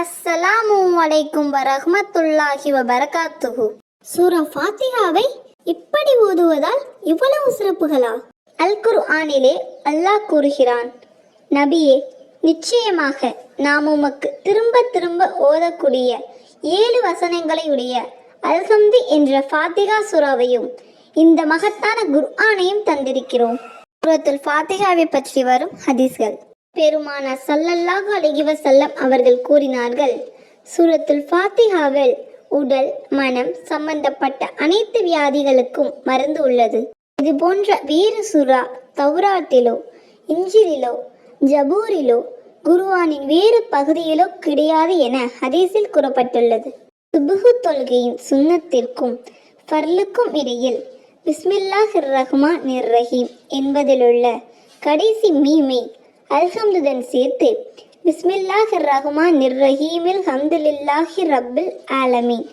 அஸ்ஸலாமு அலைக்கும் வரஹமத்துல்லாஹி வபரகாத்துஹு. சூரா ஃபாத்திஹாவை இப்படி ஓதுவதால் இவ்வளவு சிறப்புகளா? அல் குர்ஆனிலே அல்லாஹ் கூறுகிறான் நபியே நிச்சயமாக நாம் உமக்கு திரும்ப திரும்ப ஓதக்கூடிய ஏழு வசனங்களை உடைய அல்ஹம்து என்ற ஃபாத்திகா சுறாவையும் இந்த மகத்தான குர்ஆனையும் தந்திருக்கிறோம். சூரத்துல் ஃபாத்திகாவை பற்றி வரும் ஹதீஸ்கள். பெருமான சல்லல்லாக அழகிவ செல்லம் அவர்கள் கூறினார்கள் சூரத்துல் ஃபாத்திஹாவில் உடல் மனம் சம்பந்தப்பட்ட அனைத்து வியாதிகளுக்கும் மருந்து உள்ளது. இது போன்ற வேறு சுறா தௌராத்திலோ இஞ்சிலிலோ ஜபூரிலோ குருவானின் வேறு பகுதியிலோ கிடையாது என ஹதீஸில் கூறப்பட்டுள்ளது. சுபுகு தொல்கையின் சுண்ணத்திற்கும் ஃபர்லுக்கும் இடையில் பிஸ்மில்லாஹிர் ரஹ்மான் ரஹீம் என்பதிலுள்ள கடைசி மீமை அல்ஹம்துடன் சேர்த்து பிஸ்மில்லாஹ் ரஹ்மான் ரஹீமில் ஹம்துலில்லாஹி ரப்பில் ஆலமீன்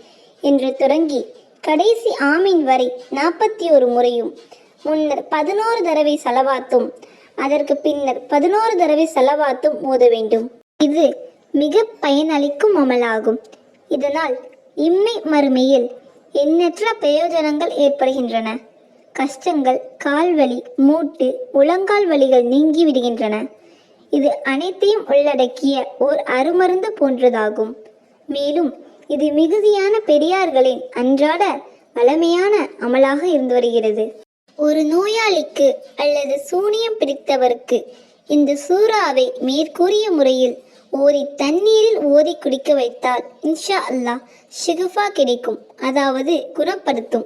என்று தொடங்கி கடைசி ஆமீன் வரை நாற்பத்தி ஒரு முறையும் முன்னர் பதினோரு தடவை செலவாத்தும் அதற்கு பின்னர் பதினோரு தடவை செலவாத்தும் ஓத வேண்டும். இது மிக பயனளிக்கும் அமலாகும். இதனால் இம்மை மறுமையில் எண்ணற்ற பிரயோஜனங்கள் ஏற்படுகின்றன. கஷ்டங்கள் கால்வலி மூட்டு உளங்கால் வலிகள் நீங்கி விடுகின்றன இது அனைத்தையும் உள்ளடக்கிய ஓர் அருமருந்து போன்றதாகும். மேலும் இது மிகுதியான பெரியார்களின் அன்றாட வளமையான அமலாக இருந்து வருகிறது. ஒரு நோயாளிக்கு அல்லது சூனியம் பிடித்தவருக்கு இந்த சூறாவை மேற்கூறிய முறையில் ஓரி தண்ணீரில் ஓதி குடிக்க வைத்தால் இன்ஷா அல்லாஹ் ஷிகுஃபா கிடைக்கும் அதாவது குணப்படுத்தும்.